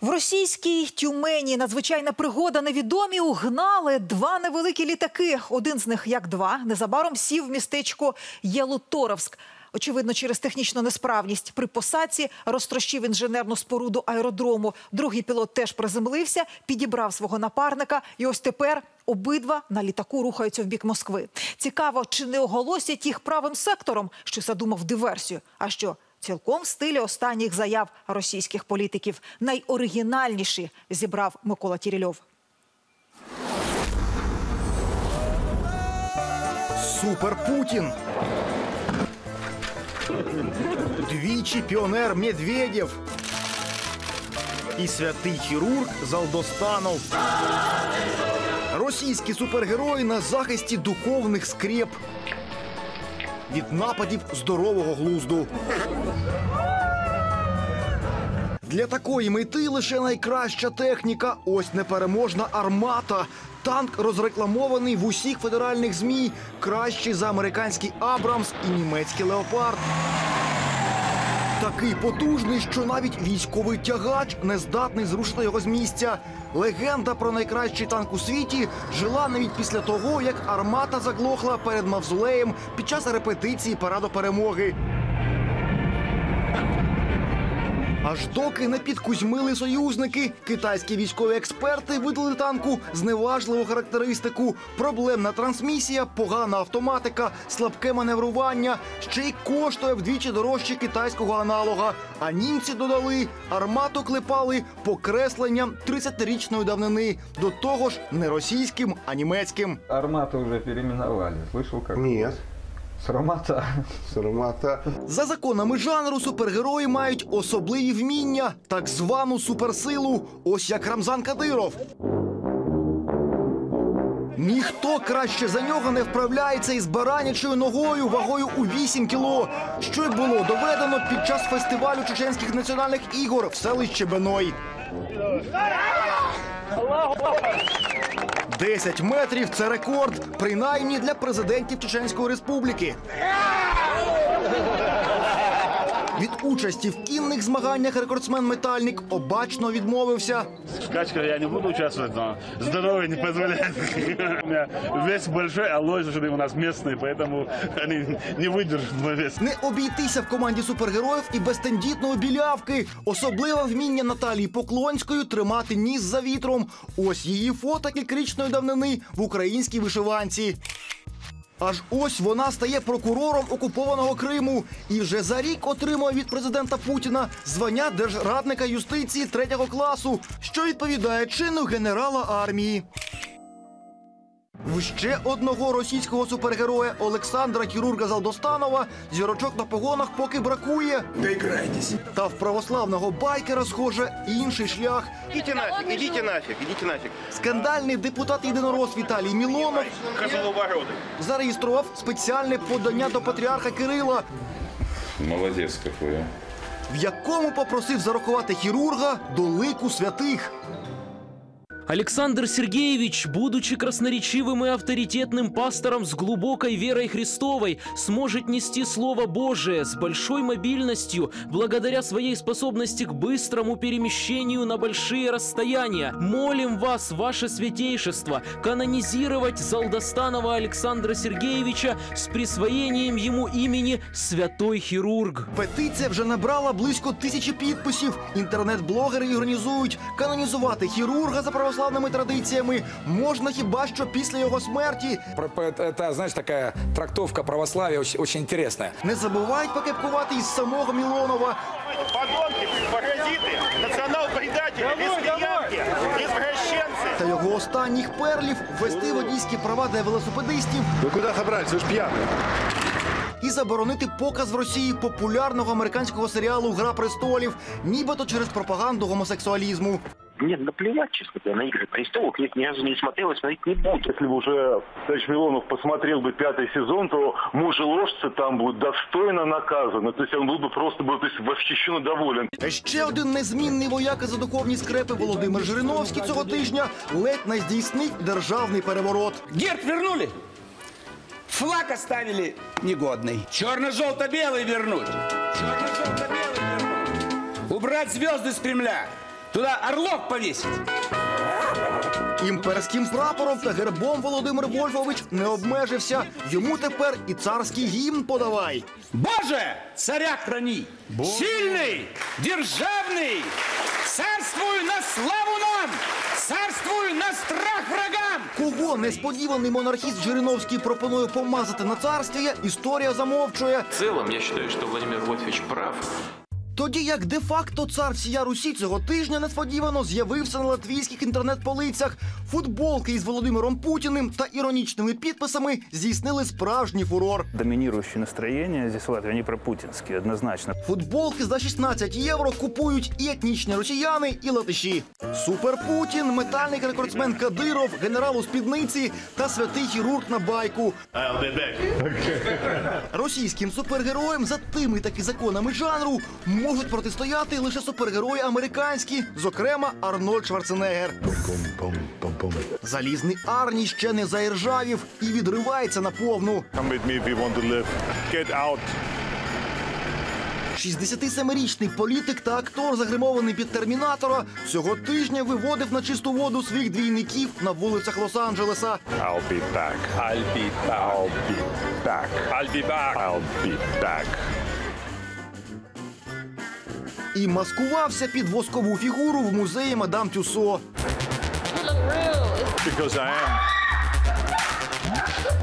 В російській тюмені надзвичайна пригода невідомі угнали два невеликі літаки. Один з них, як два, незабаром сів в містечко Єлуторовськ. Очевидно, через технічну несправність при посадці розтрощив інженерну споруду аеродрому. Другий пілот теж приземлився, підібрав свого напарника, і ось тепер обидва на літаку рухаються в бік Москви. Цікаво, чи не оголосять їх правим сектором, що задумав диверсію. А що цілком в стилі останніх заяв російських політиків найоригінальніші зібрав Микола Тірільов. Супер Путін. Двічі піонер Медведєв. І святий хірург Залдостанов. Російські супергерої на захисті духовних скреп від нападів здорового глузду. Для такої мети лише найкраща техніка. Ось непереможна армата. Танк розрекламований в усіх федеральних змі. Кращий за американський Абрамс і німецький леопард. Такий потужний, що навіть військовий тягач не здатний зрушити його з місця. Легенда про найкращий танк у світі жила навіть після того, як армата заглохла перед мавзолеєм під час репетиції параду перемоги. Аж доки не підкузьмили союзники, китайські військові експерти видали танку зневажливу характеристику: проблемна трансмісія, погана автоматика, слабке маневрування, ще й коштує вдвічі дорожче китайського аналога. А німці додали армату клепали покресленням 30-річної давнини. До того ж, не російським, а німецьким. Армату уже переименовали. Слышал как? Нет, Сармата. Сармата. За законами жанру супергерої мають особливі вміння, так звану суперсилу, ось як Рамзан Кадиров. Ніхто краще за нього не вправляється із баранячою ногою вагою у 8 кіло, що й було доведено під час фестивалю чеченських національних ігор в селищі Беной. 10 метрів це рекорд, принаймні для президентів Чеченської республіки. Від участі в кінних змаганнях рекордсмен метальник обачно відмовився. В скачках я не буду участвовать, но здоровье не позволяет. У меня вес большой, а лошади у нас местные, поэтому они не выдержат мой вес. Не обійтися в команді супергероїв і без тендітної білявки. Особливе вміння Наталії Поклонської тримати ніс за вітром. Ось її фото кількарічної давнини в українській вишиванці. Аж ось вона стає прокурором окупованого Криму і вже за рік отримує від президента Путіна звання держрадника юстиції третього класу, що відповідає чину генерала армії. В ще одного російського супергероя Олександра Хірурга Залдостанова зірочок на погонах поки бракує. Доиграйтесь. Та в православного байкера, схоже, інший шлях. Идите нафиг, идите нафиг, идите нафиг. Скандальний депутат єдинорос Віталій Мілонов зареєстрував спеціальне подання до патріарха Кирила, Молодец какой, в якому попросив зарахувати хірурга до лику святих. Александр Сергеевич, будучи красноречивым и авторитетным пастором с глубокой верой Христовой, сможет нести Слово Божие с большой мобильностью благодаря своей способности к быстрому перемещению на большие расстояния. Молим вас, ваше святейшество, канонизировать Залдостанова Александра Сергеевича с присвоением ему имени «Святой хирург». Петиція вже набрала близько тисячі підписів. Інтернет-блогери організують канонізувати хірурга за православними традиціями можна хіба що після його смерті. Про- про- Это, знаешь, такая трактовка православия очень, очень интересная. Не забувають покепкувати із самого Мілонова. Подонки, паразиты, национал-предатели, лесбиянки, извращенцы. Та його останніх перлів ввести водійські права для велосипедистів Вы куда собрались? Вы ж пьяные. і заборонити показ в Росії популярного американського серіалу Гра престолів, нібито через пропаганду гомосексуалізму. Мне наплевать, честно говоря, на «Игры престолов». Нет, ни разу не смотрел и смотреть не буду. Если бы уже товарищ Милонов посмотрел бы пятый сезон, то мужеложцы там будут достойно наказаны. То есть он был бы просто бы, то есть, восхищенно доволен. Та ще один незмінний вояка за духовні скрепи Володимир Жириновський цього тижня ледь не здійснив державний переворот. Герб вернули. Флаг оставили негодный. Черно-желто-белый вернуть. Черно-желто-белый вернуть. Убрать звезды с Кремля. Туда орлов повесить. Імперським прапором та гербом Володимир Вольфович не обмежився. Йому тепер і царський гімн подавай. Боже, царя храни! Сильный, державный! Царствуй на славу нам! Царствуй на страх врагам! Кого несподіваний монархіст Жириновський пропонує помазати на царствіє, історія замовчує. В целом, я считаю, что Владимир Вольфович прав. Тоді як де-факто цар всія Русі цього тижня несподівано з'явився на латвійських інтернет-полицях. Футболки із Володимиром Путіним та іронічними підписами здійснили справжній фурор. Доминирующее настроение здесь в Латвии, они пропутинские, однозначно. Футболки за 16 євро купують і етнічні росіяни, і латиші. Супер Путін, метальний рекордсмен Кадиров, генерал у спідниці та святий хірург на байку. Російським супергероям за тими таки законами жанру можуть протистояти лише супергерої американські, зокрема Арнольд Шварценеггер. Залізний Арні ще не заіржавів і відривається на повну. 67-річний політик та актор, загримований під термінатора, цього тижня виводив на чисту воду своїх двійників на вулицях Лос-Анджелеса. I'll be back. I'll be back. I'll be back. I'll be back. I'll be back. І маскувався під воскову фігуру в музеї Мадам Тюсо. Because I am.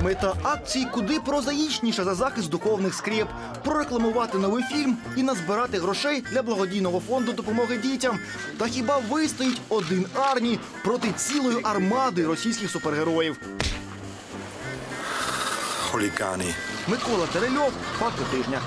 Мета акції куди прозаїчніша за захист духовних скреп, прорекламувати новий фільм і назбирати грошей для благодійного фонду допомоги дітям. Та хіба вистоїть один арні проти цілої армади російських супергероїв? Хулігани. Микола Терельов, факти тижня.